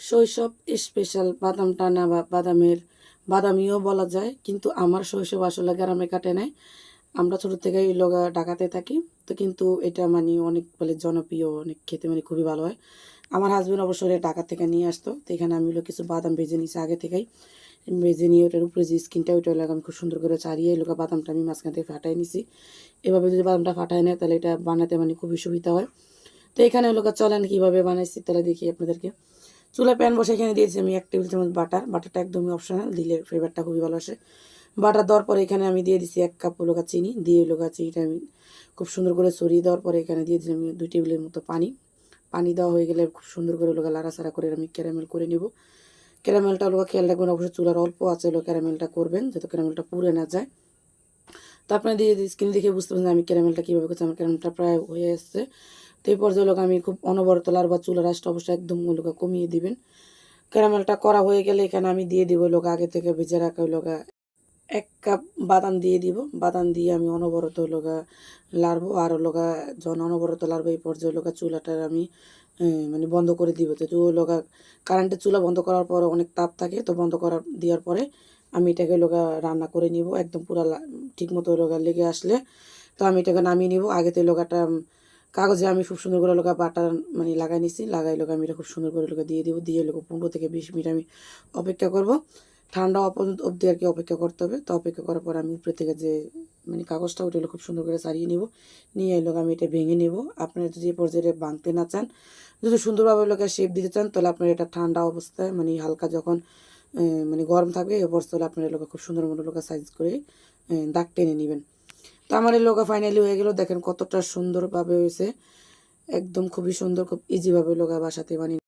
শৈশব স্পেশাল বাদাম টানা বা বাদামের, বাদামিও বলা যায়, কিন্তু আমার শৈশব আসলে গ্রামে কাটে নাই। আমরা ছোটো থেকে এই লগা ঢাকাতে থাকি, তো কিন্তু এটা মানে অনেক বলে জনপ্রিয়, অনেক খেতে মানে খুবই ভালো হয়। আমার হাজব্যান্ড অবশ্যই ঢাকা থেকে নিয়ে আসতো, তো এখানে আমি হলো কিছু বাদাম ভেজে নিয়েছি আগে থেকেই। ভেজে নিয়ে ওটার উপরে যে স্কিনটা ওইটা লাগে আমি খুব সুন্দর করে চারিয়ে এই লোকা বাদামটা আমি মাঝখান থেকে ফাটাই নিছি। এভাবে যদি বাদামটা ফাটায় নেয়, তাহলে এটা বানাতে মানে খুবই সুবিধা হয়। তো এখানে লোকা চলেন কীভাবে বানাইছি, তাহলে দেখি আপনাদেরকে। চুলা প্যান বসে এখানে দিয়েছি আমি এক টেবিল চামচ বাটার। বাটারটা একদমই অপশনাল দিলে ফ্লেভারটা খুবই ভালো আসে। বাটার দেওয়ার পরে এখানে আমি দিয়ে দিছি এক কাপ লোকা চিনি। দিয়ে লোকা চিনিটা আমি খুব সুন্দর করে সরিয়ে দেওয়ার পরে এখানে দিয়ে দিলাম আমি দুই টেবিলের মতো পানি। পানি দেওয়া হয়ে গেলে খুব সুন্দর করে লোকা লাড়াচাড়া করে আমি ক্যারামেল করে নেব। ক্যারামেলটা লোকা খেয়াল রাখবেন অবশ্যই চুলার অল্প আছে লোক ক্যারামেলটা করবেন, যাতে ক্যারামেলটা পুড়ে না যায়। তো আপনারা দিয়ে স্ক্রিন দেখে বুঝতে পারছেন আমি ক্যারামেলটা কীভাবে করছি, আমার ক্যারামেলটা প্রায় হয়ে আসছে। তো এই পর্যায়ে লোক আমি খুব অনবরত লার বা চুলার আঁচটা অবশ্যই একদম লোকা কমিয়ে দিবেন। ক্যারামেলটা করা হয়ে গেলে এখানে আমি দিয়ে দিব লোক আগে থেকে ভেজে রাখা লোকা এক কাপ বাদাম দিয়ে দিব। বাদাম দিয়ে আমি অনবরত লোকা লাড়বো আর লোকা যখন অনবরত লাড়বো এই পর্যায়ে লোকা চুলাটার আমি মানে বন্ধ করে দিব। তো লোকা কারেন্টের চুলা বন্ধ করার পরে অনেক তাপ থাকে, তো বন্ধ করার দেওয়ার পরে আমি এটাকে লোকা রান্না করে নিব, একদম পুরো ঠিক মতো লোকা লেগে আসলে। তো আমি এটাকে নামিয়ে নিব। আগেতে লোকাটা কাগজে আমি খুব সুন্দর করে লোকা বাটার মানে লাগাই নিছি। লাগাই লোকা আমি এটা খুব সুন্দর করে লোকা দিয়ে দিব। দিয়ে লোক পনেরো থেকে বিশ মিনিট আমি অপেক্ষা করব। ঠান্ডা হওয়া পর্যন্ত অবধি আর কি অপেক্ষা করতে হবে। তো অপেক্ষা করার পর আমি উপরে থেকে যে মানে কাগজটা, ওটা খুব সুন্দর করে সারিয়ে নেব। নিয়ে এলো আমি এটা ভেঙে নেব। আপনারা যদি এ পর্যায়ে ভাঙতে না চান, যদি সুন্দরভাবে লোকে শেপ দিতে চান, তাহলে আপনার এটা ঠান্ডা অবস্থায় মানে হালকা যখন মানে গরম থাকবে, এ পর্যায়ে আপনার লোকে খুব সুন্দর মতো লোকা সাইজ করে দাগ টেনে নেবেন। তো আমার এই ফাইনালি হয়ে গেল, দেখেন কতটা সুন্দরভাবে হয়েছে, একদম খুবই সুন্দর, খুব ইজিভাবে লোকা বাসাতে বানিয়ে